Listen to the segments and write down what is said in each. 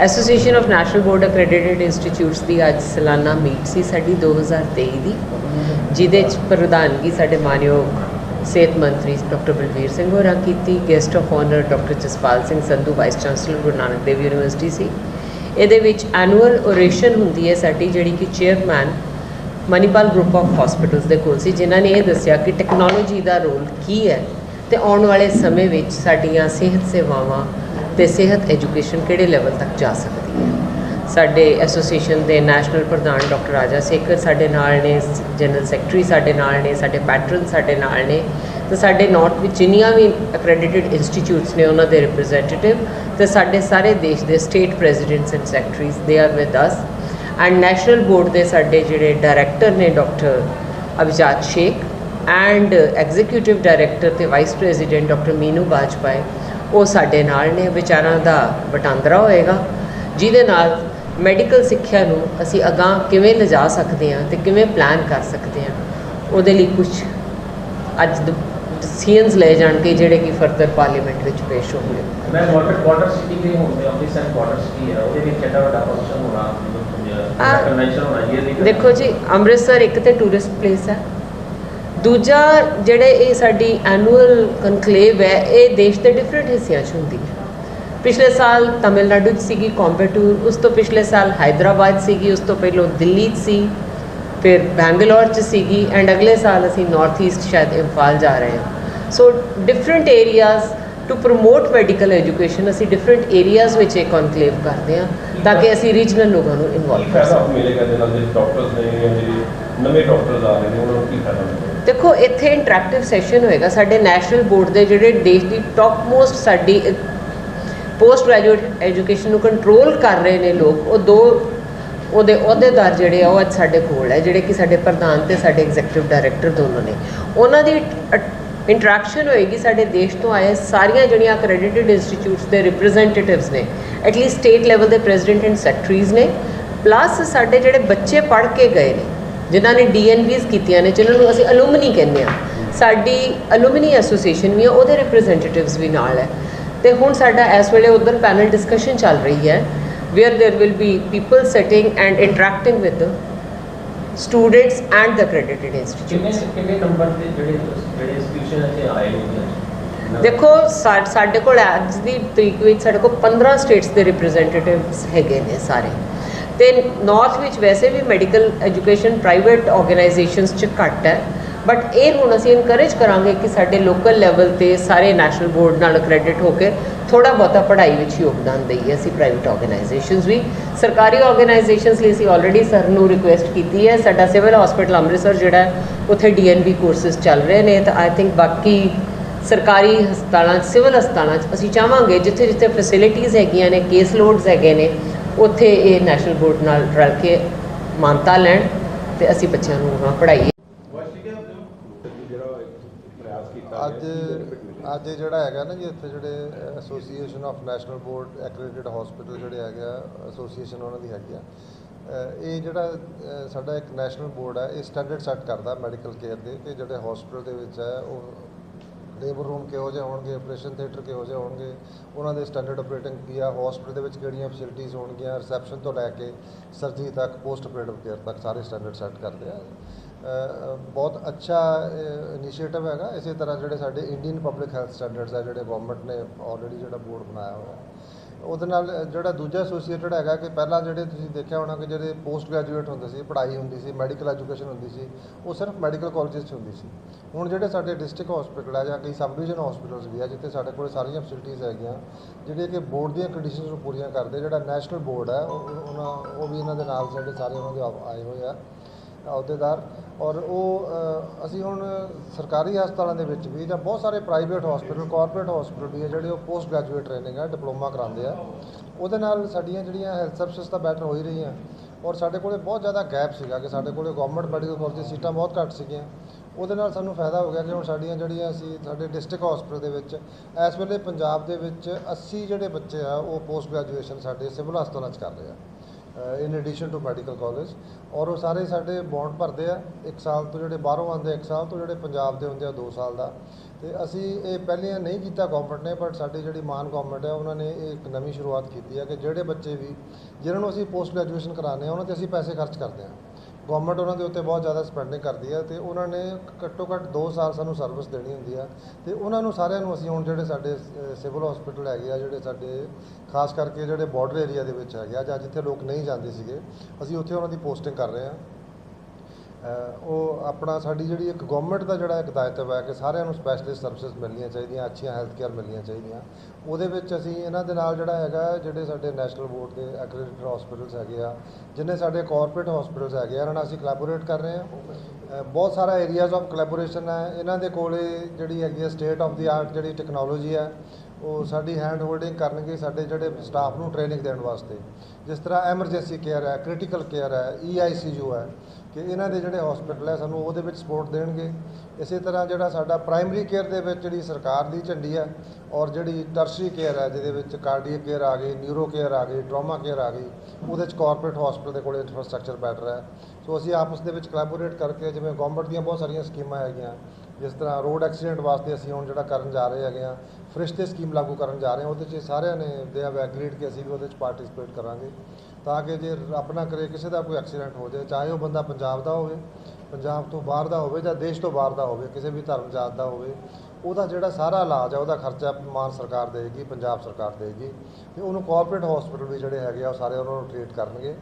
Association of national board accredited institutes ਦੀ ਅੱਜ ਸਾਲਾਨਾ meat ਸੀ ਸਾਡੀ 2023 ਦੀ, ਜਿਹਦੇ ਚ ਪ੍ਰਧਾਨਗੀ ਸਾਡੇ ਮਾਨਯੋਗ ਸਿਹਤ ਮੰਤਰੀ ਡਾਕਟਰ ਬਲਵੀਰ ਸਿੰਘ ਹੋਰਾਂ ਕੀਤੀ, guest of honour doctor Jaspal Singh Sandhu, vice chancellor Guru Nanak Dev university ਸੀ। ਇਹਦੇ ਵਿੱਚ ਐਨੂਅਲ ਓਰੇਸ਼ਨ ਹੁੰਦੀ ਹੈ ਸਾਡੀ, ਜਿਹੜੀ ਕਿ chairman Manipal group of hospitals ਦੇ ਕੋਲ ਸੀ, ਜਿਨ੍ਹਾਂ ਨੇ ਇਹ ਦੱਸਿਆ ਕਿ ਟੈਕਨੋਲੋਜੀ ਦਾ ਰੋਲ ਕੀ ਹੈ ਤੇ ਆਉਣ ਵਾਲੇ ਸਮੇਂ ਵਿੱਚ ਸਾਡੀਆਂ ਸਿਹਤ ਸੇਵਾਵਾਂ ਤੇ ਸਿਹਤ ਐਜੂਕੇਸ਼ਨ ਕਿਹੜੇ ਲੈਵਲ ਤੱਕ ਜਾ ਸਕਦੀ ਹੈ? ਸਾਡੇ ਐਸੋਸੀਏਸ਼ਨ ਦੇ ਨੈਸ਼ਨਲ ਪ੍ਰਧਾਨ ਡਾਕਟਰ ਰਾਜਾ ਸੇਖਰ ਸਾਡੇ ਨਾਲ ਨੇ, ਜਨਰਲ ਸੈਕਟਰੀ ਸਾਡੇ ਨਾਲ ਨੇ, ਸਾਡੇ ਪੈਟਰਨ ਸਾਡੇ ਨਾਲ ਨੇ, ਤੇ ਸਾਡੇ ਨਾਰਥ ਵਿੱਚ ਜਿੰਨੀਆਂ ਵੀ ਅਕ੍ਰੈਡੀਟਿਡ ਇੰਸਟੀਚਿਊਟਸ ਨੇ ਉਹਨਾਂ ਦੇ ਰਿਪਰੈਜ਼ੈਂਟੇਟਿਵ ਤੇ ਸਾਡੇ ਸਾਰੇ ਦੇਸ਼ ਦੇ state presidents and secretaries they are with us and national board ਦੇ ਸਾਡੇ ਜਿਹੜੇ ਡਾਇਰੈਕਟਰ ਨੇ doctor Abhijat Sheikh and executive director ਤੇ vice president doctor Meenu Bajpai ਉਹ ਸਾਡੇ ਨਾਲ ਨੇ ਵਿਚਾਰਾਂ ਦਾ ਵਟਾਂਦਰਾ ਹੋਏਗਾ ਜਿਹਦੇ ਨਾਲ ਮੈਡੀਕਲ ਸਿੱਖਿਆ ਨੂੰ ਅਸੀਂ ਅਗਾਂਹ ਕਿਵੇਂ ਲਿਜਾ ਸਕਦੇ ਹਾਂ ਤੇ ਕਿਵੇਂ ਪਲਾਨ ਕਰ ਸਕਦੇ ਹਾਂ ਉਹਦੇ ਲਈ ਕੁਝ ਅੱਜ ਡਿਸੀਜਨਸ ਲਏ ਜਾਣਗੇ ਜਿਹੜੇ ਕਿ ਫਰਦਰ ਪਾਰਲੀਮੈਂਟ ਵਿੱਚ ਪੇਸ਼ ਹੋਣਗੇ। ਮੈਂ ਬਾਰਡਰ ਬਾਰਡਰ ਸਿਟੀ ਦੇ ਹੁੰਦੇ ਅੰਮ੍ਰਿਤਸਰ ਬਾਰਡਰ ਸਿਟੀ ਹੈ ਉਹਦੇ ਵਿੱਚ ਐਡਾ ਵੱਡਾ ਫੰਕਸ਼ਨ ਹੋਣਾ ਕਨਵੈਨਸ਼ਨ ਹੋਣਾ ਜੀ ਦੇਖੋ ਜੀ ਅੰਮ੍ਰਿਤਸਰ ਇੱਕ ਤੇ ਟੂਰਿਸਟ ਪਲੇਸ ਹੈ। ਦੂਜਾ ਜਿਹੜੇ ਇਹ ਸਾਡੀ ਐਨੂਅਲ ਕਨਕਲੇਵ ਹੈ ਇਹ ਦੇਸ਼ ਦੇ ਡਿਫਰੈਂਟ ਹਿੱਸਿਆਂ 'ਚ ਹੁੰਦੀ ਹੈ। ਪਿਛਲੇ ਸਾਲ ਤਮਿਲਨਾਡੂ 'ਚ ਸੀਗੀ ਕੰਪੈਟੂਰ ਉਸ ਤੋਂ ਪਿਛਲੇ ਸਾਲ ਹਾਈਦਰਾਬਾਦ ਸੀਗੀ ਉਸ ਤੋਂ ਪਹਿਲਾਂ ਦਿੱਲੀ 'ਚ ਸੀ ਫਿਰ ਬੈਂਗਲੌਰ 'ਚ ਸੀਗੀ ਐਂਡ ਅਗਲੇ ਸਾਲ ਅਸੀਂ ਨਾਰਥ ਈਸਟ ਸ਼ਾਇਦ ਇੰਫਾਲ ਜਾ ਰਹੇ ਹਾਂ। So different areas to promote medical education ਅਸੀਂ ਡਿਫਰੈਂਟ ਏਰੀਆਜ਼ ਵਿੱਚ ਇਹ ਕਨਕਲੇਵ ਕਰਦੇ ਹਾਂ ਤਾਂ ਕਿ ਅਸੀਂ ਰੀਜਨਲ ਲੋਕਾਂ ਨੂੰ ਇਨਵੋਲਵ ਕਰ ਸਕੀਏ। ਮਿਲੇਗਾ ਦੇ ਨਾਲ ਜਿਹੜੇ ਡਾਕਟਰਸ ਨੇ ਜਾਂ ਜਿਹੜੇ ਨਵੇਂ ਡਾਕਟਰਸ ਆ ਰਹੇ ਨੇ ਉਹਨਾਂ ਨੂੰ ਕੀ ਫਾਇਦਾ ਮਿਲੇਗਾ? ਦੇਖੋ, ਇੱਥੇ ਇੰਟਰੈਕਟਿਵ ਸੈਸ਼ਨ ਹੋਏਗਾ। ਸਾਡੇ ਨੈਸ਼ਨਲ ਬੋਰਡ ਦੇ ਜਿਹੜੇ ਦੇਸ਼ ਦੀ ਟੌਪ ਮੋਸਟ ਸਾਡੀ ਪੋਸਟ ਗ੍ਰੈਜੂਏਟ ਐਜੂਕੇਸ਼ਨ ਨੂੰ ਕੰਟਰੋਲ ਕਰ ਰਹੇ ਨੇ ਲੋਕ, ਉਹ ਦੋ, ਉਹਦੇ ਅਹੁਦੇਦਾਰ ਜਿਹੜੇ ਆ, ਉਹ ਅੱਜ ਸਾਡੇ ਕੋਲ ਹੈ, ਜਿਹੜੇ ਕਿ ਸਾਡੇ ਪ੍ਰਧਾਨ ਤੇ ਸਾਡੇ ਐਗਜ਼ੀਕਟਿਵ ਡਾਇਰੈਕਟਰ ਦੋਨੋਂ ਨੇ। ਉਹਨਾਂ ਦੀ ਇੰਟਰੈਕਸ਼ਨ ਹੋਏਗੀ, ਸਾਡੇ ਦੇਸ਼ ਤੋਂ ਆਏ ਸਾਰੀਆਂ ਜਿਹੜੀਆਂ ਅਕ੍ਰੈਡਿਟਡ ਇੰਸਟੀਚਿਊਟਸ ਦੇ ਰਿਪਰੈਜ਼ੈਂਟੇਟਿਵਸ ਨੇ ਐਟਲੀਸਟ ਸਟੇਟ ਲੈਵਲ ਦੇ ਪ੍ਰੈਜ਼ੀਡੈਂਟ ਐਂਡ ਸੈਕਟਰੀਜ਼ ਨੇ ਪਲੱਸ ਸਾਡੇ ਜਿਹੜੇ ਬੱਚੇ ਪੜ੍ਹ ਕੇ ਗਏ ਨੇ ਜਿਨ੍ਹਾਂ ਨੇ ਡੀਐਨਵੀਜ਼ ਕੀਤੀਆਂ ਨੇ ਜਿਨ੍ਹਾਂ ਨੂੰ ਅਸੀਂ ਅਲੂਮਨੀ ਕਹਿੰਦੇ ਆ ਸਾਡੀ ਅਲੂਮਨੀ ਐਸੋਸੀਏਸ਼ਨ ਵੀ ਆ ਉਹਦੇ ਰਿਪਰੈਜ਼ੈਂਟੇਟਿਵਸ ਵੀ ਨਾਲ ਹੈ। ਤੇ ਹੁਣ ਸਾਡਾ ਇਸ ਵੇਲੇ ਉਧਰ ਪੈਨਲ ਡਿਸਕਸ਼ਨ ਚੱਲ ਰਹੀ ਹੈ where there will be people sitting and interacting with students and and the accredited institutes. ਕਿੰਨੇ ਨੰਬਰ ਦੇ ਜਿਹੜੇ ਜਿਹੜੇ ਇੰਸਟੀਟਿਊਸ਼ਨ ਇੱਥੇ ਆਏ ਹੋਏ ਦੇਖੋ ਸਾਡੇ ਕੋਲ ਅੱਜ ਦੀ ਤਰੀਕ ਵਿੱਚ ਸਾਡੇ ਕੋਲ 15 ਸਟੇਟਸ ਦੇ ਰਿਪਰੈਜ਼ੈਂਟੇਟਿਵਸ ਹੈਗੇ ਨੇ ਸਾਰੇ। ਤੇ ਨਾਰਥ ਵਿੱਚ ਵੈਸੇ ਵੀ ਮੈਡੀਕਲ ਐਜੂਕੇਸ਼ਨ ਪ੍ਰਾਈਵੇਟ ਆਰਗੇਨਾਈਜੇਸ਼ਨਸ ਚ ਘੱਟ ਹੈ ਬਟ ਇਹ ਹੁਣ ਅਸੀਂ ਇਨਕਰੇਜ ਕਰਾਂਗੇ ਕਿ ਸਾਡੇ ਲੋਕਲ ਲੈਵਲ ਤੇ ਸਾਰੇ ਨੈਸ਼ਨਲ ਬੋਰਡ ਨਾਲ ਕ੍ਰੈਡਿਟ ਹੋ ਕੇ ਥੋੜਾ ਬਹੁਤਾ ਪੜ੍ਹਾਈ ਵਿੱਚ ਯੋਗਦਾਨ ਦਈਏ ਅਸੀਂ ਪ੍ਰਾਈਵੇਟ ਆਰਗੇਨਾਈਜੇਸ਼ਨਸ ਵੀ। ਸਰਕਾਰੀ ਆਰਗੇਨਾਈਜੇਸ਼ਨਸ ਲਈ ਅਸੀਂ ਆਲਰੇਡੀ ਸਰ ਨੂੰ ਰਿਕੁਐਸਟ ਕੀਤੀ ਹੈ ਸਾਡਾ ਸਿਵਲ ਹਸਪੀਟਲ ਅੰਮ੍ਰਿਤਸਰ ਜਿਹੜਾ ਹੈ, ਉੱਥੇ ਡੀਐਨਬੀ ਕੋਰਸਸ ਚੱਲ ਰਹੇ ਨੇ ਤਾਂ ਆਈ ਥਿੰਕ ਬਾਕੀ ਸਰਕਾਰੀ ਹਸਪਤਾਲਾਂ 'ਚ ਸਿਵਲ ਹਸਪਤਾਲਾਂ 'ਚ ਅਸੀਂ ਚਾਹਾਂਗੇ ਜਿੱਥੇ ਜਿੱਥੇ ਫੈਸਿਲਿਟੀਜ਼ ਹੈਗੀਆਂ ਨੇ ਕੇਸ ਲੋਡਸ ਹੈਗੇ ਨੇ ਉੱਥੇ ਇਹ ਨੈਸ਼ਨਲ ਬੋਰਡ ਨਾਲ ਰਲ ਕੇ ਮਾਨਤਾ ਲੈਣ ਤੇ ਅਸੀਂ ਬੱਚਿਆਂ ਨੂੰ ਉਹਨਾਂ ਪੜ੍ਹਾਈਏ। ਅੱਜ ਅੱਜ ਜਿਹੜਾ ਹੈਗਾ ਨਾ ਜੀ ਇੱਥੇ ਜਿਹੜੇ association of national board accredited hospital ਜਿਹੜੇ ਹੈਗੇ ਆ ਐਸੋਸੀਏਸ਼ਨ ਉਹਨਾਂ ਦੀ ਹੈਗੀ ਆ ਇਹ ਜਿਹੜਾ ਸਾਡਾ ਇੱਕ ਨੈਸ਼ਨਲ ਬੋਰਡ ਹੈ ਇਹ ਸਟੈਂਡਰਡ ਸੈੱਟ ਕਰਦਾ ਮੈਡੀਕਲ ਕੇਅਰ ਦੇ ਕਿ ਜਿਹੜੇ ਹਸਪੀਟਲ ਦੇ ਵਿੱਚ ਹੈ ਉਹ ਲੇਬਰ ਰੂਮ ਕਿਹੋ ਜਿਹੇ ਹੋਣਗੇ, ਆਪਰੇਸ਼ਨ ਥੀਏਟਰ ਕਿਹੋ ਜਿਹੇ ਹੋਣਗੇ, ਉਹਨਾਂ ਦੇ ਸਟੈਂਡਰਡ ਆਪਰੇਟਿੰਗ ਕੀ ਆ ਹਸਪੀਟਲ ਦੇ ਵਿੱਚ ਕਿਹੜੀਆਂ ਫੈਸਿਲਿਟੀਜ਼ ਹੋਣਗੀਆਂ ਰਿਸੈਪਸ਼ਨ ਤੋਂ ਲੈ ਕੇ ਸਰਜਰੀ ਤੱਕ ਪੋਸਟ ਆਪਰੇਟਿਵ ਕੇਅਰ ਤੱਕ ਸਾਰੇ ਸਟੈਂਡਰਡ ਸੈੱਟ ਕਰਦੇ ਆ। ਬਹੁਤ ਅੱਛਾ ਇਨੀਸ਼ੀਏਟਿਵ ਹੈਗਾ। ਇਸੇ ਤਰ੍ਹਾਂ ਜਿਹੜੇ ਸਾਡੇ ਇੰਡੀਅਨ ਪਬਲਿਕ ਹੈਲਥ ਸਟੈਂਡਰਡਸ ਆ, ਜਿਹੜੇ ਗਵਰਨਮੈਂਟ ਨੇ ਆਲਰੇਡੀ ਜਿਹੜਾ ਬੋਰਡ ਬਣਾਇਆ ਹੋਇਆ। ਉਹਦੇ ਨਾਲ ਜਿਹੜਾ ਦੂਜਾ ਐਸੋਸੀਏਟਡ ਹੈਗਾ ਕਿ ਪਹਿਲਾਂ ਜਿਹੜੇ ਤੁਸੀਂ ਦੇਖਿਆ ਹੋਣਾ ਕਿ ਜਿਹੜੇ ਪੋਸਟ ਗ੍ਰੈਜੂਏਟ ਹੁੰਦੇ ਸੀ, ਪੜ੍ਹਾਈ ਹੁੰਦੀ ਸੀ ਮੈਡੀਕਲ ਐਜੂਕੇਸ਼ਨ ਹੁੰਦੀ ਸੀ, ਉਹ ਸਿਰਫ ਮੈਡੀਕਲ ਕਾਲਜਸ 'ਚ ਹੁੰਦੀ ਸੀ। ਹੁਣ ਜਿਹੜੇ ਸਾਡੇ ਡਿਸਟ੍ਰਿਕਟ ਹਸਪੀਟਲ ਆ ਜਾਂ ਕਈ ਸਬ ਡਿਵੀਜ਼ਨ ਹਸਪੀਟਲਸ ਵੀ ਆ, ਜਿੱਥੇ ਸਾਡੇ ਕੋਲ ਸਾਰੀਆਂ ਫੈਸਿਲਿਟੀਜ਼ ਹੈਗੀਆਂ ਜਿਹੜੇ ਕਿ ਬੋਰਡ ਦੀਆਂ ਕੰਡੀਸ਼ਨਸ ਨੂੰ ਪੂਰੀਆਂ ਕਰਦੇ, ਜਿਹੜਾ ਨੈਸ਼ਨਲ ਬੋਰਡ ਹੈ ਉਹ, ਉਹਨਾਂ, ਉਹ ਵੀ ਇਹਨਾਂ ਦੇ ਨਾਲ ਸਾਡੇ ਸਾਰੇ ਉਹਨਾਂ ਦੇ ਆਏ ਹੋਏ ਆ, ਅਹੁਦੇਦਾਰ। ਔਰ ਉਹ ਅਸੀਂ ਹੁਣ ਸਰਕਾਰੀ ਹਸਪਤਾਲਾਂ ਦੇ ਵਿੱਚ ਵੀ ਜਾਂ ਬਹੁਤ ਸਾਰੇ ਪ੍ਰਾਈਵੇਟ ਹਸਪੀਟਲ ਕਾਰਪੋਰੇਟ ਹਸਪੀਟਲ ਵੀ ਆ ਜਿਹੜੇ ਉਹ ਪੋਸਟ ਗ੍ਰੈਜੂਏਟ ਟ੍ਰੇਨਿੰਗ ਆ ਡਿਪਲੋਮਾ ਕਰਾਉਂਦੇ ਆ। ਉਹਦੇ ਨਾਲ ਸਾਡੀਆਂ ਜਿਹੜੀਆਂ ਹੈਲਥ ਸਰਵਿਸਿਜ਼ ਤਾਂ ਬੈਟਰ ਹੋ ਹੀ ਰਹੀਆਂ। ਔਰ ਸਾਡੇ ਕੋਲੇ ਬਹੁਤ ਜ਼ਿਆਦਾ ਗੈਪ ਸੀਗਾ ਕਿ ਸਾਡੇ ਕੋਲੇ ਗਵਰਨਮੈਂਟ ਮੈਡੀਕਲ ਕਾਲਜ ਦੀ ਸੀਟਾਂ ਬਹੁਤ ਘੱਟ ਸੀਗੀਆਂ। ਉਹਦੇ ਨਾਲ ਸਾਨੂੰ ਫਾਇਦਾ ਹੋ ਗਿਆ ਕਿ ਹੁਣ ਸਾਡੀਆਂ ਜਿਹੜੀਆਂ ਅਸੀਂ ਸਾਡੇ ਡਿਸਟ੍ਰਿਕਟ ਹਸਪੀਟਲ ਦੇ ਵਿੱਚ, ਇਸ ਵੇਲੇ ਪੰਜਾਬ ਦੇ ਵਿੱਚ 80 ਜਿਹੜੇ ਬੱਚੇ ਆ, ਉਹ ਪੋਸਟ ਗ੍ਰੈਜੂਏਸ਼ਨ ਸਾਡੇ ਸਿਵਲ ਹਸਪਤਾਲਾਂ 'ਚ ਕਰ ਰਹੇ ਆ। In addition to medical college ਔਰ ਉਹ ਸਾਰੇ ਸਾਡੇ ਬੌਂਡ ਭਰਦੇ ਆ, ਇੱਕ ਸਾਲ ਤੋਂ ਜਿਹੜੇ ਬਾਹਰੋਂ ਆਉਂਦੇ ਇੱਕ ਸਾਲ ਤੋਂ ਜਿਹੜੇ ਪੰਜਾਬ ਦੇ ਹੁੰਦੇ ਆ 2 ਸਾਲ ਦਾ। ਤੇ ਅਸੀਂ ਇਹ ਪਹਿਲੇ ਨਹੀਂ ਕੀਤਾ ਗਵਰਨਮੈਂਟ ਨੇ ਬਟ ਸਾਡੀ ਜਿਹੜੀ ਮਾਨ ਗਵਰਨਮੈਂਟ ਹੈ ਉਹਨਾਂ ਨੇ ਇਹ ਇੱਕ ਨਵੀਂ ਸ਼ੁਰੂਆਤ ਕੀਤੀ ਹੈ ਕਿ ਜਿਹੜੇ ਬੱਚੇ ਵੀ, ਜਿਨ੍ਹਾਂ ਨੂੰ ਅਸੀਂ ਪੋਸਟ ਗ੍ਰੈਜੂਏਸ਼ਨ ਕਰਾਉਂਦੇ ਆ, ਉਹਨਾਂ ਤੇ ਅਸੀਂ ਪੈਸੇ ਖਰਚ ਕਰਦੇ ਹਾਂ ਗਵਰਨਮੈਂਟ ਉਹਨਾਂ ਦੇ ਉੱਤੇ ਬਹੁਤ ਜ਼ਿਆਦਾ ਸਪੈਂਡਿੰਗ ਕਰਦੀ ਹੈ ਤੇ ਉਹਨਾਂ ਨੇ ਘੱਟੋ ਘੱਟ 2 ਸਾਲ ਸਾਨੂੰ ਸਰਵਿਸ ਦੇਣੀ ਹੁੰਦੀ ਆ। ਤੇ ਉਹਨਾਂ ਨੂੰ ਸਾਰਿਆਂ ਨੂੰ ਅਸੀਂ ਹੁਣ ਜਿਹੜੇ ਸਾਡੇ ਸਿਵਲ ਹਸਪੀਟਲ ਹੈਗੇ ਆ, ਜਿਹੜੇ ਸਾਡੇ ਖਾਸ ਕਰਕੇ ਜਿਹੜੇ ਬਾਰਡਰ ਏਰੀਆ ਦੇ ਵਿੱਚ ਹੈਗੇ ਆ ਜਾਂ ਜਿੱਥੇ ਲੋਕ ਨਹੀਂ ਜਾਂਦੇ ਸੀਗੇ, ਅਸੀਂ ਉੱਥੇ ਉਹਨਾਂ ਦੀ ਪੋਸਟਿੰਗ ਕਰ ਰਹੇ ਹਾਂ ਉਹ ਆਪਣਾ ਸਾਡੀ ਜਿਹੜੀ ਇੱਕ ਗਵਰਨਮੈਂਟ ਦਾ ਜਿਹੜਾ ਇੱਕ ਦਾਇਤਵ ਹੈ ਕਿ ਸਾਰਿਆਂ ਨੂੰ ਸਪੈਸ਼ਲਿਸਟ ਸਰਵਿਸਿਜ਼ ਮਿਲਣੀਆਂ ਚਾਹੀਦੀਆਂ, ਅੱਛੀਆਂ ਹੈਲਥ ਕੇਅਰ ਮਿਲਣੀਆਂ ਚਾਹੀਦੀਆਂ। ਉਹਦੇ ਵਿੱਚ ਅਸੀਂ ਇਹਨਾਂ ਦੇ ਨਾਲ ਜਿਹੜਾ ਹੈਗਾ, ਜਿਹੜੇ ਸਾਡੇ ਨੈਸ਼ਨਲ ਬੋਰਡ ਦੇ ਐਕ੍ਰੈਡਿਟਡ ਹਸਪੀਟਲਸ ਹੈਗੇ ਆ, ਜਿੰਨੇ ਸਾਡੇ ਕਾਰਪੋਰੇਟ ਹਸਪੀਟਲਸ ਹੈਗੇ ਆ, ਇਹਨਾਂ ਨਾਲ ਅਸੀਂ ਕੋਲੈਬੋਰੇਟ ਕਰ ਰਹੇ ਹਾਂ। ਬਹੁਤ ਸਾਰਾ ਏਰੀਆਜ਼ ਆਫ ਕੋਲੈਬੋਰੇਸ਼ਨ ਹੈ। ਇਹਨਾਂ ਦੇ ਕੋਲੇ ਜਿਹੜੀ ਹੈਗੀ ਹੈ ਸਟੇਟ ਆਫ ਦੀ ਆਰਟ ਜਿਹੜੀ ਟੈਕਨੋਲੋਜੀ ਹੈ, ਉਹ ਸਾਡੀ ਹੈਂਡ ਹੋਲਡਿੰਗ ਕਰਨਗੇ ਸਾਡੇ ਜਿਹੜੇ ਸਟਾਫ ਨੂੰ ਟ੍ਰੇਨਿੰਗ ਦੇਣ ਵਾਸਤੇ। ਜਿਸ ਤਰ੍ਹਾਂ ਐਮਰਜੈਂਸੀ ਕੇਅਰ ਹੈ ਕ੍ਰਿਟੀਕਲ ਕੇਅਰ ਹੈ ਈਆਈਸੀਯੂ ਹੈ ਕਿ ਇਹਨਾਂ ਦੇ ਜਿਹੜੇ ਹਸਪੀਟਲ ਹੈ ਸਾਨੂੰ ਉਹਦੇ ਵਿੱਚ ਸਪੋਰਟ ਦੇਣਗੇ। ਇਸੇ ਤਰ੍ਹਾਂ ਜਿਹੜਾ ਸਾਡਾ ਪ੍ਰਾਇਮਰੀ ਕੇਅਰ ਦੇ ਵਿੱਚ ਜਿਹੜੀ ਸਰਕਾਰ ਦੀ ਝੰਡੀ ਹੈ ਔਰ ਜਿਹੜੀ ਟਰਸ਼ਰੀ ਕੇਅਰ ਹੈ ਜਿਹਦੇ ਵਿੱਚ ਕਾਰਡੀਅਕ ਕੇਅਰ ਆ ਗਈ ਨਿਊਰੋ ਕੇਅਰ ਆ ਗਈ ਟਰਾਮਾ ਕੇਅਰ ਆ ਗਈ, ਉਹਦੇ ਵਿੱਚ ਕਾਰਪੋਰੇਟ ਹਸਪੀਟਲ ਦੇ ਕੋਲ ਇਨਫਰਾਸਟ੍ਰਕਚਰ ਬੈਟਰ ਹੈ। ਸੋ ਅਸੀਂ ਆਪਸ ਦੇ ਵਿੱਚ ਕੋਲੈਬੋਰੇਟ ਕਰਕੇ ਜਿਵੇਂ ਗਵਰਨਮੈਂਟ ਦੀਆਂ ਬਹੁਤ ਸਾਰੀਆਂ ਸਕੀਮਾਂ ਹੈਗੀਆਂ, ਜਿਸ ਤਰ੍ਹਾਂ ਰੋਡ ਐਕਸੀਡੈਂਟ ਵਾਸਤੇ ਅਸੀਂ ਹੁਣ ਜਿਹੜਾ ਕਰਨ ਜਾ ਰਹੇ ਹੈਗੇ ਆ ਫਰਿਸ਼ਤੇ ਸਕੀਮ ਲਾਗੂ ਕਰਨ ਜਾ ਰਹੇ ਹਾਂ, ਉਹਦੇ 'ਚ ਸਾਰਿਆਂ ਨੇ ਦੇ ਹੈਵ ਐਗਰੀਡ ਕਿ ਅਸੀਂ ਵੀ ਉਹਦੇ 'ਚ ਪਾਰਟਿਸਿਪੇਟ ਕਰਾਂਗੇ। ਤਾਂ ਕਿ ਜੇ ਰੱਬ ਨਾ ਕਰੇ, ਕਿਸੇ ਦਾ ਕੋਈ ਐਕਸੀਡੈਂਟ ਹੋ ਜਾਏ, ਚਾਹੇ ਉਹ ਬੰਦਾ ਪੰਜਾਬ ਦਾ ਹੋਵੇ, ਪੰਜਾਬ ਤੋਂ ਬਾਹਰ ਦਾ ਹੋਵੇ ਜਾਂ ਦੇਸ਼ ਤੋਂ ਬਾਹਰ ਦਾ ਹੋਵੇ, ਕਿਸੇ ਵੀ ਧਰਮ ਜਾਤ ਦਾ ਹੋਵੇ, ਉਹਦਾ ਜਿਹੜਾ ਸਾਰਾ ਇਲਾਜ ਹੈ ਉਹਦਾ ਖਰਚਾ ਮਾਨ ਸਰਕਾਰ ਦੇਗੀ ਪੰਜਾਬ ਸਰਕਾਰ ਦੇਗੀ ਤੇ ਉਹਨੂੰ ਕਾਰਪੋਰੇਟ ਹਸਪੀਟਲ ਵੀ ਜਿਹੜੇ ਹੈਗੇ ਆ, ਉਹ ਸਾਰੇ ਉਹਨਾਂ ਨੂੰ ਟ੍ਰੀਟ ਕਰਨਗੇ।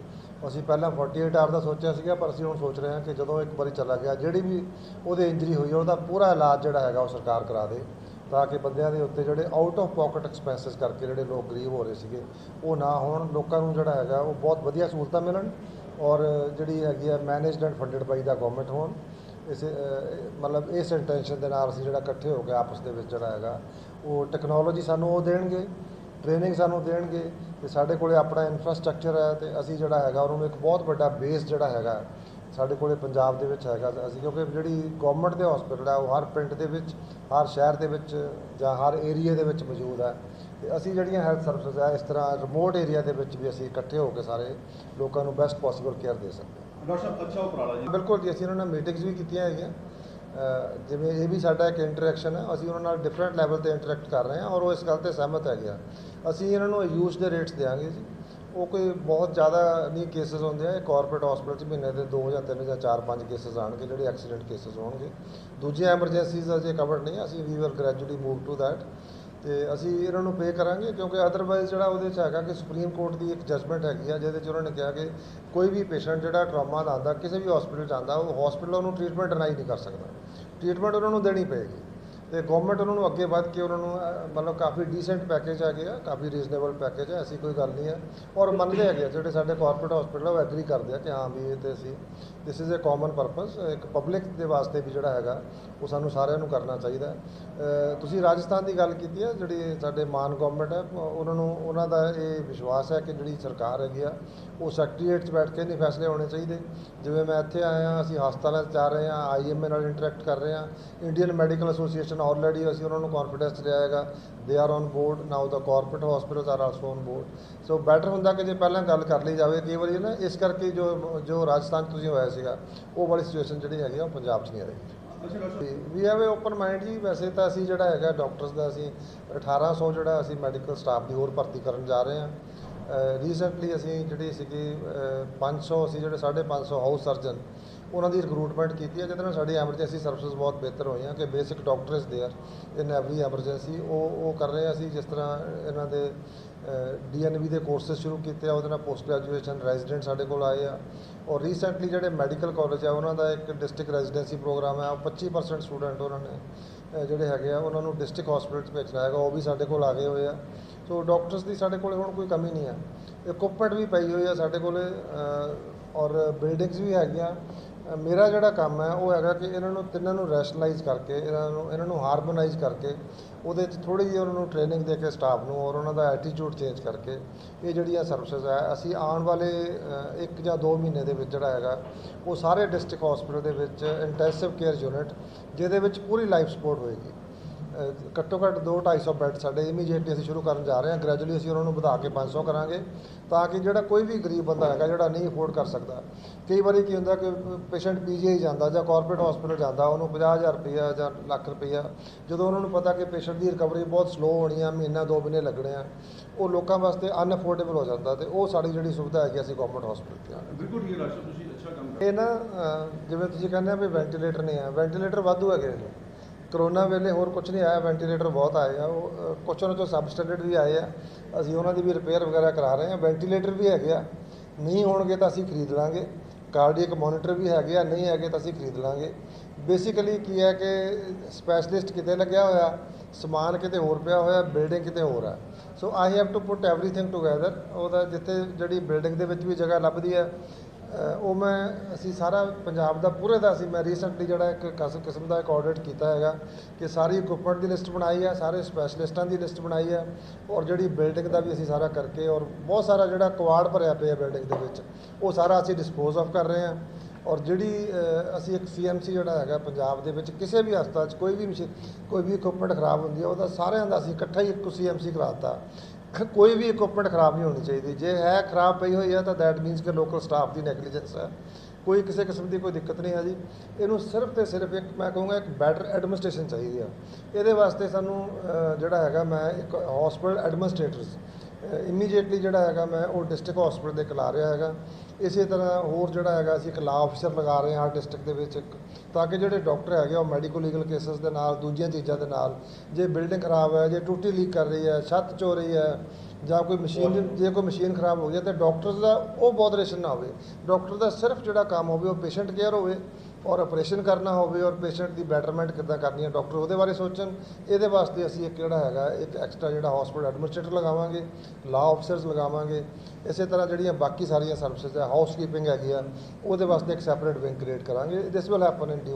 ਅਸੀਂ ਪਹਿਲਾਂ 48 ਆਰ ਦਾ ਸੋਚਿਆ ਸੀਗਾ, ਪਰ ਅਸੀਂ ਹੁਣ ਸੋਚ ਰਹੇ ਹਾਂ ਕਿ ਜਦੋਂ ਇੱਕ ਵਾਰੀ ਚਲਾ ਗਿਆ, ਜਿਹੜੀ ਵੀ ਉਹਦੇ ਇੰਜਰੀ ਹੋਈ ਹੈ ਉਹਦਾ ਪੂਰਾ ਇਲਾਜ ਜਿਹੜਾ ਹੈਗਾ, ਉਹ ਸਰਕਾਰ ਕਰਾ ਦੇ। ਤਾਂ ਕਿ ਬੰਦਿਆਂ ਦੇ ਉੱਤੇ ਜਿਹੜੇ ਆਊਟ ਆਫ ਪਾਕਟ ਐਕਸਪੈਂਸਸ ਕਰਕੇ ਜਿਹੜੇ ਲੋਕ ਗਰੀਬ ਹੋ ਰਹੇ ਸੀਗੇ, ਉਹ ਨਾ ਹੋਣ, ਲੋਕਾਂ ਨੂੰ ਜਿਹੜਾ ਹੈਗਾ ਉਹ ਬਹੁਤ ਵਧੀਆ ਸਹੂਲਤਾਂ ਮਿਲਣ ਔਰ ਜਿਹੜੀ ਹੈਗੀ ਹੈ managed and funded by the government ਹੋਣ। ਇਸ ਮਤਲਬ ਇਸ ਇੰਟੈਂਸ਼ਨ ਦੇ ਨਾਲ ਅਸੀਂ ਜਿਹੜਾ ਇਕੱਠੇ ਹੋ ਕੇ ਆਪਸ ਦੇ ਵਿੱਚ ਜਿਹੜਾ ਹੈਗਾ, ਉਹ ਟੈਕਨੋਲੋਜੀ ਸਾਨੂੰ ਉਹ ਦੇਣਗੇ ਟ੍ਰੇਨਿੰਗ ਸਾਨੂੰ ਦੇਣਗੇ ਤੇ ਸਾਡੇ ਕੋਲੇ ਆਪਣਾ ਇਨਫਰਾਸਟ੍ਰਕਚਰ ਹੈ ਤੇ ਅਸੀਂ ਜਿਹੜਾ ਹੈਗਾ ਉਹਨੂੰ ਇੱਕ ਬਹੁਤ ਵੱਡਾ ਬੇਸ ਜਿਹੜਾ ਹੈਗਾ ਸਾਡੇ ਕੋਲੇ ਪੰਜਾਬ ਦੇ ਵਿੱਚ ਹੈਗਾ ਅਸੀਂ ਕਿਉਂਕਿ ਜਿਹੜੀ ਗਵਰਨਮੈਂਟ ਦੇ ਹਸਪੀਟਲ ਹੈ ਉਹ ਹਰ ਪਿੰਡ ਦੇ ਵਿੱਚ ਹਰ ਸ਼ਹਿਰ ਦੇ ਵਿੱਚ ਜਾਂ ਹਰ ਏਰੀਆ ਦੇ ਵਿੱਚ ਮੌਜੂਦ ਹੈ ਤੇ ਅਸੀਂ ਜਿਹੜੀਆਂ ਹੈਲਥ ਸਰਵਿਸਿਜ਼ ਹੈ ਇਸ ਤਰ੍ਹਾਂ ਰਿਮੋਟ ਏਰੀਆ ਦੇ ਵਿੱਚ ਵੀ ਅਸੀਂ ਇਕੱਠੇ ਹੋ ਕੇ ਸਾਰੇ ਲੋਕਾਂ ਨੂੰ ਬੈਸਟ ਪੋਸੀਬਲ ਕੇਅਰ ਦੇ ਸਕਦੇ ਹਾਂ। ਡਾਕਟਰ ਸਾਹਿਬ ਅੱਛਾ ਉਪਰਾਲਾ ਜੀ। ਬਿਲਕੁਲ ਜੀ ਅਸੀਂ ਉਹਨਾਂ ਨਾਲ ਮੀਟਿੰਗਸ ਵੀ ਕੀਤੀਆਂ ਹੈਗੀਆਂ। ਜਿਵੇਂ ਇਹ ਵੀ ਸਾਡਾ ਇੱਕ ਇੰਟਰੈਕਸ਼ਨ ਹੈ ਅਸੀਂ ਉਹਨਾਂ ਨਾਲ ਡਿਫਰੈਂਟ ਲੈਵਲ ਤੇ ਇੰਟਰੈਕਟ ਕਰ ਰਹੇ ਹਾਂ ਔਰ ਉਹ ਇਸ ਗੱਲ ਤੇ ਸਹਿਮਤ ਹੈਗੇ ਆ। ਅਸੀਂ ਇਹਨਾਂ ਨੂੰ ਯੂਜ਼ ਦੇ ਰੇਟਸ ਦੇਵਾਂਗੇ ਜੀ। ਉਹ ਕੋਈ ਬਹੁਤ ਜ਼ਿਆਦਾ ਨਹੀਂ ਕੇਸਸ ਹੁੰਦੇ ਆ ਕਾਰਪੋਰੇਟ ਹਸਪੀਟਲ 'ਚ ਮਹੀਨੇ ਦੇ 2 ਜਾਂ 3 ਜਾਂ 4 5 ਕੇਸਸ ਆਣਗੇ ਜਿਹੜੇ ਐਕਸੀਡੈਂਟ ਕੇਸਸ ਹੋਣਗੇ। ਦੂਜੀਆਂ ਐਮਰਜੈਂਸੀਜ਼ ਅਜੇ ਕਵਰਡ ਨਹੀਂ, ਅਸੀਂ we will gradually move to that ਤੇ ਅਸੀਂ ਇਹਨਾਂ ਨੂੰ ਪੇ ਕਰਾਂਗੇ, ਕਿਉਂਕਿ ਅਦਰਵਾਈਜ਼ ਜਿਹੜਾ ਉਹਦੇ 'ਚ ਹੈਗਾ ਕਿ ਸੁਪਰੀਮ ਕੋਰਟ ਦੀ ਇੱਕ ਜਜਮੈਂਟ ਹੈਗੀ ਆ, ਜਿਹਦੇ 'ਚ ਉਹਨਾਂ ਨੇ ਕਿਹਾ ਕਿ ਕੋਈ ਵੀ ਪੇਸ਼ੈਂਟ ਜਿਹੜਾ ਟਰਾਮਾ ਦਾ ਆਉਂਦਾ, ਕਿਸੇ ਵੀ ਹਸਪੀਟਲ 'ਚ ਆਉਂਦਾ, ਉਹ ਹਸਪੀਟਲ ਉਹਨੂੰ ਟ੍ਰੀਟਮੈਂਟ ਡਿਨਾਈ ਨਹੀਂ ਕਰ ਸਕਦਾ। ਟ੍ਰੀਟਮੈਂਟ ਉਹਨਾਂ ਨੂੰ ਦੇਣੀ ਪਏਗੀ। ਤੇ ਗਵਰਨਮੈਂਟ ਉਹਨਾਂ ਨੂੰ ਅੱਗੇ ਵੱਧ ਕੇ ਉਹਨਾਂ ਨੂੰ ਮਤਲਬ ਕਾਫੀ ਡੀਸੈਂਟ ਪੈਕੇਜ ਹੈਗੇ ਆ ਕਾਫੀ ਰੀਜ਼ਨੇਬਲ ਪੈਕੇਜ ਹੈ ਐਸੀ ਕੋਈ ਗੱਲ ਨਹੀਂ ਹੈ ਔਰ ਮੰਨਦੇ ਹੈਗੇ ਆ, ਜਿਹੜੇ ਸਾਡੇ ਕਾਰਪੋਰੇਟ ਹਸਪੀਟਲ ਉਹ ਐਗਰੀ ਕਰਦੇ ਆ ਕਿ ਹਾਂ ਵੀ ਇਹ ਤੇ ਅਸੀਂ this is a common purpose ਇੱਕ ਪਬਲਿਕ ਦੇ ਵਾਸਤੇ ਵੀ ਜਿਹੜਾ ਹੈਗਾ ਉਹ ਸਾਨੂੰ ਸਾਰਿਆਂ ਨੂੰ ਕਰਨਾ ਚਾਹੀਦਾ। ਤੁਸੀਂ ਰਾਜਸਥਾਨ ਦੀ ਗੱਲ ਕੀਤੀ ਹੈ ਜਿਹੜੀ ਸਾਡੇ ਮਾਨ ਗਵਰਨਮੈਂਟ ਹੈ ਉਹਨਾਂ ਨੂੰ ਉਹਨਾਂ ਦਾ ਇਹ ਵਿਸ਼ਵਾਸ ਹੈ ਕਿ ਜਿਹੜੀ ਸਰਕਾਰ ਹੈਗੀ ਆ ਉਹ ਸੈਕਟਰੀਏਟ 'ਚ ਬੈਠ ਕੇ ਨਹੀਂ ਫੈਸਲੇ ਹੋਣੇ ਚਾਹੀਦੇ। ਜਿਵੇਂ ਮੈਂ ਇੱਥੇ ਆਇਆ ਅਸੀਂ ਹਸਪਤਾਲਾਂ 'ਚ ਜਾ ਰਹੇ ਹਾਂ ਆਈਐਮਏ ਨਾਲ ਇੰਟਰੈਕਟ ਕਰ ਰਹੇ ਹਾਂ। ਇੰਡੀਅਨ ਮੈਡੀਕਲ ਐਸੋਸੀਏਸ਼ਨ ਆਲਰੇਡੀ ਅਸੀਂ ਉਹਨਾਂ ਨੂੰ ਕੌਨਫੀਡੈਂਸ ਲਿਆ ਹੈਗਾ। They are on board now the corporate hospitals are also on board so better ਹੁੰਦਾ ਕਿ ਜੇ ਪਹਿਲਾਂ ਗੱਲ ਕਰ ਲਈ ਜਾਵੇ, ਕਈ ਵਾਰੀ ਨਾ ਇਸ ਕਰਕੇ ਜੋ ਜੋ ਰਾਜਸਥਾਨ 'ਚ ਤੁਸੀਂ ਹੋਇਆ ਸੀਗਾ, ਉਹ ਵਾਲੀ ਸਿਚੁਏਸ਼ਨ ਜਿਹੜੀ ਹੈਗੀ ਆ, ਉਹ ਪੰਜਾਬ 'ਚ ਨਹੀਂ ਰਹੀ। ਵੀ ਹੈਵ ਓਪਨ ਮਾਈਂਡ ਜੀ। ਵੈਸੇ ਤਾਂ ਅਸੀਂ ਜਿਹੜਾ ਹੈਗਾ ਡਾਕਟਰਸ ਦਾ ਅਸੀਂ 1800 ਜਿਹੜਾ ਅਸੀਂ ਮੈਡੀਕਲ ਸਟਾਫ ਦੀ ਹੋਰ ਭਰਤੀ ਕਰਨ ਜਾ ਰਹੇ ਹਾਂ। ਰੀਸੈਂਟਲੀ ਅਸੀਂ ਜਿਹੜੀ ਸੀਗੀ ਅਹ, 500 ਅਸੀਂ ਜਿਹੜੇ 550 ਹਾਊਸ ਸਰਜਨ ਉਹਨਾਂ ਦੀ ਰਿਕਰੂਟਮੈਂਟ ਕੀਤੀ ਹੈ ਜਿਹਦੇ ਨਾਲ ਸਾਡੀ ਐਮਰਜੈਂਸੀ ਸਰਵਿਸਿਜ਼ ਬਹੁਤ ਬਿਹਤਰ ਹੋਈਆਂ ਕਿ basic doctor is there in every emergency ਉਹ ਉਹ ਕਰ ਰਹੇ ਹਾਂ ਅਸੀਂ ਜਿਸ ਤਰ੍ਹਾਂ ਇਹਨਾਂ ਦੇ ਡੀਐਨਬੀ ਦੇ ਕੋਰਸਸ ਸ਼ੁਰੂ ਕੀਤੇ ਆ ਉਹਦੇ ਨਾਲ ਪੋਸਟ ਗ੍ਰੈਜੂਏਸ਼ਨ ਰੈਜ਼ੀਡੈਂਟ ਸਾਡੇ ਕੋਲ ਆਏ ਆ ਔਰ ਰੀਸੈਂਟਲੀ ਜਿਹੜੇ ਮੈਡੀਕਲ ਕਾਲਜ ਆ ਉਹਨਾਂ ਦਾ ਇੱਕ ਡਿਸਟ੍ਰਿਕਟ ਰੈਜ਼ੀਡੈਂਸੀ ਪ੍ਰੋਗਰਾਮ ਹੈ ਉਹ 25% ਸਟੂਡੈਂਟ ਉਹਨਾਂ ਨੇ ਜਿਹੜੇ ਹੈਗੇ ਆ ਉਹਨਾਂ ਨੂੰ ਡਿਸਟ੍ਰਿਕਟ ਹਸਪੀਟਲ 'ਚ ਭੇਜਣਾ ਹੈਗਾ ਉਹ ਵੀ ਸਾਡੇ ਕੋਲ ਆ ਗਏ ਹੋਏ ਆ ਸੋ ਡਾਕਟਰਸ ਦੀ ਸਾਡੇ ਕੋਲ ਹੁਣ ਕੋਈ ਕਮੀ ਨਹੀਂ ਹੈ ਇਕੁਪਮੈਂਟ ਵੀ ਪਈ ਹੋਈ ਆ ਸਾਡੇ ਕੋਲ ਔਰ ਬਿਲਡਿੰਗਸ ਵੀ ਹੈਗੀਆਂ। ਮੇਰਾ ਜਿਹੜਾ ਕੰਮ ਹੈ ਉਹ ਹੈਗਾ ਕਿ ਇਹਨਾਂ ਨੂੰ ਤਿੰਨਾਂ ਨੂੰ ਰੈਸ਼ਨਲਾਈਜ਼ ਕਰਕੇ ਇਹਨਾਂ ਨੂੰ ਇਹਨਾਂ ਨੂੰ ਹਾਰਮੋਨਾਈਜ਼ ਕਰਕੇ ਉਹਦੇ 'ਚ ਥੋੜੀ ਜਿਹੀ ਉਹਨਾਂ ਨੂੰ ਟ੍ਰੇਨਿੰਗ ਦੇ ਕੇ ਸਟਾਫ ਨੂੰ ਔਰ ਉਹਨਾਂ ਦਾ ਐਟੀਟਿਊਡ ਚੇਂਜ ਕਰਕੇ ਇਹ ਜਿਹੜੀਆਂ ਸਰਵਿਸਿਜ਼ ਹੈ ਅਸੀਂ ਆਉਣ ਵਾਲੇ ਅ, ਇੱਕ ਜਾਂ ਦੋ ਮਹੀਨੇ ਦੇ ਵਿੱਚ ਜਿਹੜਾ ਹੈਗਾ ਉਹ ਸਾਰੇ ਡਿਸਟ੍ਰਿਕਟ ਹਸਪੀਟਲ ਦੇ ਵਿੱਚ ਇੰਟੈਂਸਿਵ ਕੇਅਰ ਯੂਨਿਟ ਜਿਹਦੇ ਵਿੱਚ ਪੂਰੀ ਲਾਈਫ ਸਪੋਰਟ ਹੋਏਗੀ। ਘੱਟੋ ਘੱਟ 2 250 ਬੈੱਡ ਸਾਡੇ ਇਮੀਡੀਏਟਲੀ ਅਸੀਂ ਸ਼ੁਰੂ ਕਰਨ ਜਾ ਰਹੇ ਹਾਂ। ਗ੍ਰੈਜੂਅਲੀ ਅਸੀਂ ਉਹਨਾਂ ਨੂੰ ਵਧਾ ਕੇ 500 ਕਰਾਂਗੇ ਤਾਂ ਕਿ ਜਿਹੜਾ ਕੋਈ ਵੀ ਗਰੀਬ ਬੰਦਾ ਹੈਗਾ ਜਿਹੜਾ ਨਹੀਂ ਅਫੋਰਡ ਕਰ ਸਕਦਾ। ਕਈ ਵਾਰੀ ਕੀ ਹੁੰਦਾ ਕਿ ਪੇਸ਼ੈਂਟ ਪੀਜੀਆਈ ਜਾਂਦਾ ਜਾਂ ਕਾਰਪੋਰੇਟ ਹਸਪੀਟਲ ਜਾਂਦਾ ਉਹਨੂੰ 50000 ਰੁਪਈਆ ਜਾਂ ਲੱਖ ਰੁਪਈਆ। ਜਦੋਂ ਉਹਨਾਂ ਨੂੰ ਪਤਾ ਕਿ ਪੇਸ਼ੈਂਟ ਦੀ ਰਿਕਵਰੀ ਬਹੁਤ ਸਲੋ ਹੋਣੀ ਆ ਮਹੀਨਾ ਦੋ ਮਹੀਨੇ ਲੱਗਣੇ ਆ ਉਹ ਲੋਕਾਂ ਵਾਸਤੇ ਅਨਅਫੋਰਡੇਬਲ ਹੋ ਜਾਂਦਾ ਤੇ ਉਹ ਸਾਡੀ ਜਿਹੜੀ ਸੁਵਿਧਾ ਹੈਗੀ ਅਸੀਂ ਗਵਰਨਮੈਂਟ ਹਸਪੀਟਲ ਤੇ ਆ ਬਿਲਕੁਲ ਠੀਕ ਹੈ ਡਾਕਟਰ ਤੁਸੀਂ ਅੱਛਾ ਕੰਮ ਕਰ ਇਹ ਨਾ ਜਿਵੇਂ ਤੁਸੀਂ ਕਹਿੰਦੇ ਆ ਵੀ ਵੈਂਟੀਲੇਟਰ ਨਹੀਂ ਆ ਵੈਂਟੀਲੇਟਰ ਵਾਧੂ ਹੈਗੇ ਨੇ। ਕਰੋਨਾ ਵੇਲੇ ਹੋਰ ਕੁਝ ਨਹੀਂ ਆਇਆ ਵੈਂਟੀਲੇਟਰ ਬਹੁਤ ਆਏ ਆ ਉਹ ਅ, ਕੁਛ ਉਹਨਾਂ ਚੋਂ ਸਬ ਸਟੈਂਡਰਡ ਵੀ ਆਏ ਆ। ਅਸੀਂ ਉਹਨਾਂ ਦੀ ਵੀ ਰਿਪੇਅਰ ਵਗੈਰਾ ਕਰਾ ਰਹੇ ਆ। ਵੈਂਟੀਲੇਟਰ ਵੀ ਹੈਗੇ ਆ। ਨਹੀਂ ਹੋਣਗੇ ਤਾਂ ਅਸੀਂ ਖਰੀਦ ਲਾਂਗੇ। ਕਾਰਡੀਅਕ ਮੋਨੀਟਰ ਵੀ ਹੈਗੇ ਆ ਨਹੀਂ ਹੈਗੇ ਤਾਂ ਅਸੀਂ ਖਰੀਦ ਲਾਂਗੇ। ਬੇਸਿਕਲੀ ਕੀ ਹੈ ਕਿ ਸਪੈਸ਼ਲਿਸਟ ਕਿਤੇ ਲੱਗਿਆ ਹੋਇਆ ਸਮਾਨ ਕਿਤੇ ਹੋਰ ਪਿਆ ਹੋਇਆ ਬਿਲਡਿੰਗ ਕਿਤੇ ਹੋਰ ਆ। So I have to put everything together ਉਹਦਾ ਜਿੱਥੇ ਜਿਹੜੀ ਬਿਲਡਿੰਗ ਦੇ ਵਿੱਚ ਵੀ ਜਗ੍ਹਾ ਲੱਭਦੀ ਹੈ ਉਹ ਮੈਂ, ਅਸੀਂ ਸਾਰਾ ਪੰਜਾਬ ਦਾ, ਪੂਰੇ ਦਾ ਅਸੀਂ, ਮੈਂ ਰੀਸੈਂਟਲੀ ਜਿਹੜਾ ਇੱਕ ਕਸ- ਕਿਸਮ ਦਾ ਇੱਕ ਆਡਿਟ ਕੀਤਾ ਹੈਗਾ ਕਿ ਸਾਰੀ ਇਕਵਿਪਮੈਂਟ ਦੀ ਲਿਸਟ ਬਣਾਈ ਹੈ, ਸਾਰੇ ਸਪੈਸ਼ਲਿਸਟਾਂ ਦੀ ਲਿਸਟ ਬਣਾਈ ਹੈ ਔਰ ਜਿਹੜੀ ਬਿਲਡਿੰਗ ਦਾ ਵੀ ਅਸੀਂ ਸਾਰਾ ਕਰਕੇ ਔਰ ਬਹੁਤ ਸਾਰਾ ਜਿਹੜਾ ਕਵਾੜ ਭਰਿਆ ਪਿਆ ਬਿਲਡਿੰਗ ਦੇ ਵਿੱਚ, ਉਹ ਸਾਰਾ ਅਸੀਂ ਡਿਸਪੋਜ਼ ਆਫ ਕਰ ਰਹੇ ਹਾਂ ਔਰ ਜਿਹੜੀ ਅਸੀਂ ਇੱਕ ਸੀਐਮਸੀ ਜਿਹੜਾ ਹੈਗਾ ਪੰਜਾਬ ਦੇ ਵਿੱਚ, ਕਿਸੇ ਵੀ ਹਸਪਤਾਲ 'ਚ ਕੋਈ ਵੀ ਮਸ਼ੀਨ ਕੋਈ ਵੀ ਇਕਵਿਪਮੈਂਟ ਖਰਾਬ ਹੁੰਦੀ ਹੈ, ਉਹਦਾ ਸਾਰਿਆਂ ਦਾ ਅਸੀਂ ਇਕੱਠਾ ਹੀ ਇੱਕ ਸੀਐਮਸੀ ਕਰਾਤਾ ਕੋਈ ਵੀ ਇਕਵਿਪਮੈਂਟ ਖਰਾਬ ਨਹੀਂ ਹੋਣੀ ਚਾਹੀਦੀ। ਜੇ ਹੈ ਖਰਾਬ ਪਈ ਹੋਈ ਹੈ ਤਾਂ ਦੈਟ ਮੀਨਸ ਕਿ ਲੋਕਲ ਸਟਾਫ ਦੀ ਨੈਗਲੀਜੈਂਸ ਹੈ ਕੋਈ ਕਿਸੇ ਕਿਸਮ ਦੀ ਕੋਈ ਦਿੱਕਤ ਨਹੀਂ ਹੈ ਜੀ। ਇਹਨੂੰ ਸਿਰਫ ਤੇ ਸਿਰਫ ਇੱਕ ਮੈਂ ਕਹੂੰਗਾ ਇੱਕ ਬੈਟਰ ਐਡਮਿਨਿਸਟ੍ਰੇਸ਼ਨ ਚਾਹੀਦੀ ਆ। ਇਹਦੇ ਵਾਸਤੇ ਸਾਨੂੰ ਜਿਹੜਾ ਹੈਗਾ ਮੈਂ ਇੱਕ ਹਸਪੀਟਲ ਐਡਮਿਨਿਸਟ੍ਰੇਟਰਸ ਇਮੀਡੀਏਟਲੀ ਜਿਹੜਾ ਹੈਗਾ ਮੈਂ ਉਹ ਡਿਸਟ੍ਰਿਕਟ ਹਸਪੀਟਲ ਦੇ ਖਿਲਾ ਰਿਹਾ ਹੈਗਾ। ਇਸੇ ਤਰ੍ਹਾਂ ਹੋਰ ਜਿਹੜਾ ਹੈਗਾ ਅਸੀਂ ਇੱਕ ਲਾ ਅਫਸਰ ਲਗਾ ਰਹੇ ਹਾਂ ਡਿਸਟ੍ਰਿਕਟ ਦੇ ਵਿੱਚ ਇੱਕ। ਤਾਂ ਕਿ ਜਿਹੜੇ ਡਾਕਟਰ ਹੈਗੇ ਉਹ ਮੈਡੀਕੋ ਲੀਗਲ ਕੇਸਸ ਦੇ ਨਾਲ ਦੂਜੀਆਂ ਚੀਜ਼ਾਂ ਦੇ ਨਾਲ ਜੇ ਬਿਲਡਿੰਗ ਖਰਾਬ ਹੈ ਜੇ ਟੂਟੀ ਲੀਕ ਕਰ ਰਹੀ ਹੈ ਛੱਤ ਚੋ ਰਹੀ ਹੈ ਜਾਂ ਕੋਈ ਮਸ਼ੀਨ ਜੇ ਕੋਈ ਮਸ਼ੀਨ ਖਰਾਬ ਹੋ ਗਈ ਤਾਂ ਡਾਕਟਰ ਦਾ ਉਹ ਬੋਦਰੇਸ਼ਨ ਨਾ ਹੋਵੇ। ਡਾਕਟਰ ਦਾ ਸਿਰਫ ਜਿਹੜਾ ਕੰਮ ਹੋਵੇ ਉਹ ਪੇਸ਼ੈਂਟ ਕੇਅਰ ਹੋਵੇ। ਔਰ ਆਪਰੇਸ਼ਨ ਕਰਨਾ ਹੋਵੇ ਔਰ ਪੇਸ਼ੈਂਟ ਦੀ ਬੈਟਰਮੈਂਟ ਕਿੱਦਾਂ ਕਰਨੀ ਹੈ, ਡਾਕਟਰ ਉਹਦੇ ਬਾਰੇ ਸੋਚਣ। ਇਹਦੇ ਵਾਸਤੇ ਅਸੀਂ ਇੱਕ ਜਿਹੜਾ ਹੈਗਾ, ਇੱਕ ਐਕਸਟਰਾ ਜਿਹੜਾ ਹਸਪੀਟਲ ਐਡਮਿਨਿਸਟ੍ਰੇਟਰ ਲਗਾਵਾਂਗੇ ਲਾ ਅਫਸਰਸ ਲਗਾਵਾਂਗੇ। ਇਸੇ ਤਰ੍ਹਾਂ ਜਿਹੜੀਆਂ ਬਾਕੀ ਸਾਰੀਆਂ ਸਰਵਿਸਿਜ਼ ਹੈ ਹਾਊਸਕੀਪਿੰਗ ਹੈਗੀ ਆ, ਉਹਦੇ ਵਾਸਤੇ ਇੱਕ ਸੈਪਰੇਟ ਵਿੰਗ ਕ੍ਰੀਏਟ ਕਰਾਂਗੇ। This will happen in due